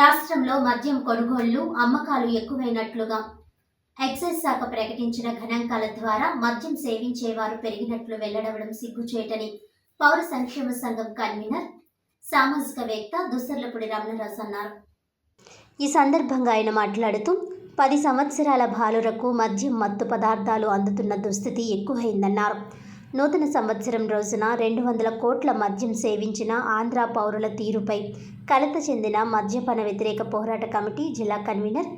రాష్ట్రంలో మద్యం కొనుగోళ్ళు అమ్మకాలు ఎక్కువైనట్లుగా ఎక్సైజ్ శాఖ ప్రకటించిన గణాంకాల ద్వారా మద్యం సేవించేవారు పెరిగినట్లు వెల్లడవడం సిగ్గుచేటని పౌర సంక్షేమ సంఘం కన్వీనర్ సామాజికవేత్త దుసర్లపూడి రమణరాజు అన్నారు. ఈ సందర్భంగా ఆయన మాట్లాడుతూ పది సంవత్సరాల బాలురకు మద్యం మత్తు పదార్థాలు అందుతున్న దుస్థితి ఎక్కువైందన్నారు. నూతన సంవత్సరం రోజున రెండు వందల కోట్ల మద్యం సేవించిన ఆంధ్ర పౌరుల తీరుపై కలత చెందిన మద్యపాన వ్యతిరేక పోరాట కమిటీ జిల్లా కన్వీనర్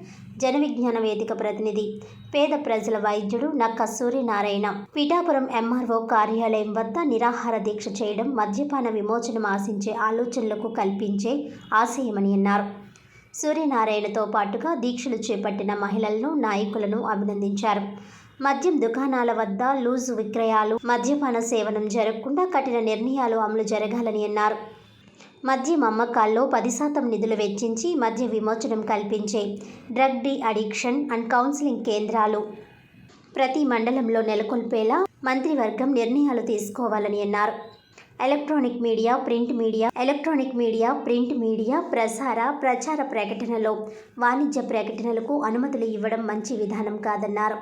జనవిజ్ఞాన వేదిక ప్రతినిధి పేద ప్రజల వైద్యుడు నక్క సూర్యనారాయణ. పిఠాపురం ఎంఆర్ఓ కార్యాలయం వద్ద నిరాహార దీక్ష చేయడం మద్యపాన విమోచనం ఆశించే ఆలోచనలకు కల్పించే ఆశయమని అన్నారు. సూర్యనారాయణతో పాటుగా దీక్షలు చేపట్టిన మహిళలను నాయకులను అభినందించారు. మద్యం దుకాణాల వద్ద లూజు విక్రయాలు మద్యపాన సేవనం జరగకుండా కఠిన నిర్ణయాలు అమలు జరగాలని అన్నారు. మద్యం అమ్మకాల్లో పది శాతం నిధులు వెచ్చించి మద్య విమోచనం కల్పించే drug de addiction and counselling కేంద్రాలు ప్రతి మండలంలో నెలకొల్పేలా మంత్రివర్గం నిర్ణయాలు తీసుకోవాలని అన్నారు. Electronic media print media electronic media print media ప్రసార ప్రచార ప్రకటనలో వాణిజ్య ప్రకటనలకు అనుమతులు ఇవ్వడం మంచి విధానం కాదన్నారు.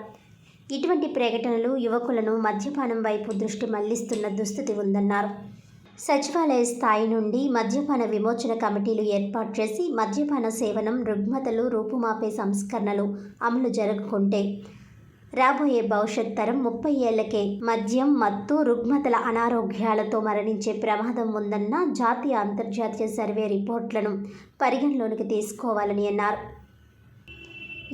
ఇటువంటి ప్రకటనలు యువకులను మద్యపానం వైపు దృష్టి మళ్ళిస్తున్న దుస్థితి ఉందన్నారు. సచివాలయ స్థాయి నుండి మద్యపాన విమోచన కమిటీలు ఏర్పాటు చేసి మద్యపాన సేవనం రుగ్మతలు రూపుమాపే సంస్కరణలు అమలు జరగకుంటే రాబోయే భవిష్యత్ తరం ముప్పై ఏళ్ళకే మద్యం మత్తు రుగ్మతల అనారోగ్యాలతో మరణించే ప్రమాదం ఉందన్న జాతీయ అంతర్జాతీయ సర్వే రిపోర్ట్లను పరిగణలోనికి తీసుకోవాలని అన్నారు.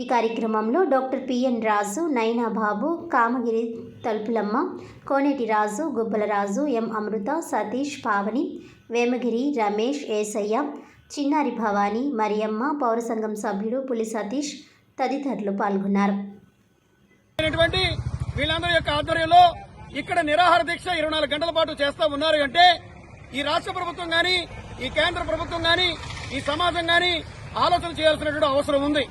ఈ కార్యక్రమంలో డాక్టర్ పిఎన్ రాజు నైనా బాబు కామగిరి తలుపులమ్మ కోనేటి రాజు గుబ్బల రాజు ఎం అమృత సతీష్ పావని వేమగిరి రమేష్ ఏసయ్య చిన్నారి భవాని మరియమ్మ పౌర సంఘం సభ్యుడు పులి సతీష్ తదితరులు పాల్గొన్నారు. వీళ్ళందరి యొక్క ఆధ్వర్యంలో ఇక్కడ నిరాహార దీక్ష ఇరవై నాలుగు గంటల పాటు చేస్తా ఉన్నారు అంటే ఈ రాష్ట్ర ప్రభుత్వం కానీ ఈ కేంద్ర ప్రభుత్వం కానీ ఈ సమాజం కానీ ఆలోచన చేయాల్సినటువంటి అవసరం ఉంది.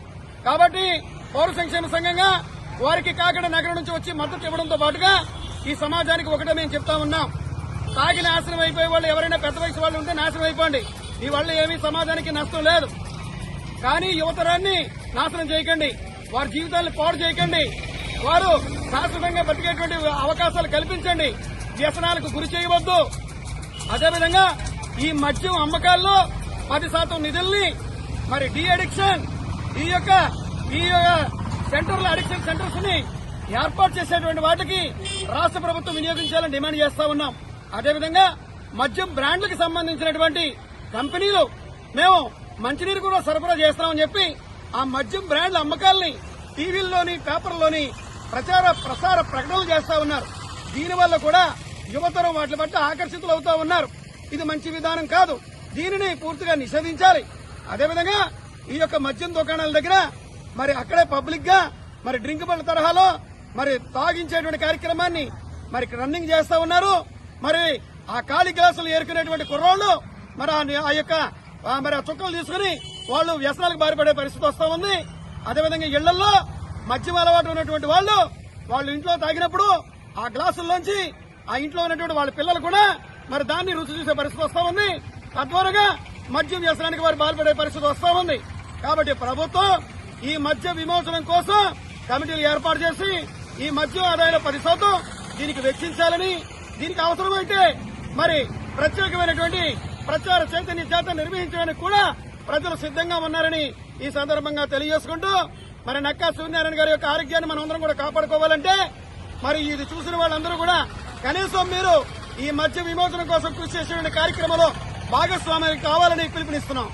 కాబట్టి పౌర సంక్షేమ సంఘంగా వారికి కాకినాడ నగరం నుంచి వచ్చి మద్దతు ఇవ్వడంతో పాటుగా ఈ సమాజానికి ఒకటే మేము చెప్తా ఉన్నాం. తాగి నాశనం అయిపోయే వాళ్ళు ఎవరైనా పెద్ద వయసు వాళ్ళు ఉంటే నాశనం అయిపోండి. ఈ వల్ల ఏమీ సమాజానికి నష్టం లేదు. కానీ యువతరాన్ని నాశనం చేయకండి. వారి జీవితాన్ని పాడు చేయకండి. వారు శాశ్వతంగా బతికేటువంటి అవకాశాలు కల్పించండి. వ్యసనాలకు గురి చేయవద్దు. అదేవిధంగా ఈ మద్యం అమ్మకాల్లో పది శాతం నిధుల్ని మరి డీ అడిక్షన్ ఈ యొక్క ఈ యొక్క సెంటర్ల అడిక్షన్ సెంటర్స్ని ఏర్పాటు చేసేటువంటి వాటికి రాష్ట్ర ప్రభుత్వం వినియోగించాలని డిమాండ్ చేస్తా ఉన్నాం. అదేవిధంగా మద్యం బ్రాండ్లకు సంబంధించినటువంటి కంపెనీలు మేము మంచినీరు కూడా సరఫరా చేస్తామని చెప్పి ఆ మద్యం బ్రాండ్ల అమ్మకాల్ని టీవీల్లోని పేపర్లోని ప్రచార ప్రసార ప్రకటనలు చేస్తా ఉన్నారు. దీనివల్ల కూడా యువతరం వాటి పట్ల ఆకర్షితులు అవుతా ఉన్నారు. ఇది మంచి విధానం కాదు. దీనిని పూర్తిగా నిషేధించాలి. అదేవిధంగా ఈ యొక్క మద్యం దుకాణాల దగ్గర మరి అక్కడే పబ్లిక్గా మరి డ్రింక్ బండ్ల తరహాలో మరి తాగించేటువంటి కార్యక్రమాన్ని మరి రన్నింగ్ చేస్తా ఉన్నారు. మరి ఆ ఖాళీ గ్లాసులు ఏరుకునేటువంటి కుర్రోళ్ళు మరి ఆ- ఆ యొక్క మరి ఆ చుక్కలు తీసుకుని వాళ్ళు వ్యసనాలకు బారిపడే పరిస్థితి వస్తా ఉంది. అదేవిధంగా ఇళ్ళలో మద్యం అలవాటు ఉన్నటువంటి వాళ్ళు వాళ్ళు ఇంట్లో తాగినప్పుడు ఆ గ్లాసుల్లోంచి ఆ ఇంట్లో ఉన్నటువంటి వాళ్ళ పిల్లలు కూడా మరి దాన్ని రుచి చూసే పరిస్థితి వస్తా ఉంది. తద్వారాగా మద్యం వ్యసనానికి వారు బాల్పడే పరిస్థితి వస్తా ఉంది. కాబట్టి ప్రభుత్వం ఈ మధ్య విమోచనం కోసం కమిటీలు ఏర్పాటు చేసి ఈ మధ్య ఆదాయంలో పది శాతం దీనికి వెచ్చించాలని దీనికి అవసరమైతే మరి ప్రత్యేకమైనటువంటి ప్రచార చైతన్య జాతర నిర్వహించడానికి కూడా ప్రజలు సిద్ధంగా ఉన్నారని ఈ సందర్భంగా తెలియజేసుకుంటూ మరి నక్కా సూర్యనారాయణ గారి యొక్క ఆరోగ్యాన్ని మనం అందరం కూడా కాపాడుకోవాలంటే మరి ఇది చూసిన వాళ్ళందరూ కూడా కనీసం మీరు ఈ మధ్య విమోచన కోసం కృషి చేసిన కార్యక్రమంలో భాగస్వామ్యం కావాలని పిలుపునిస్తున్నాం.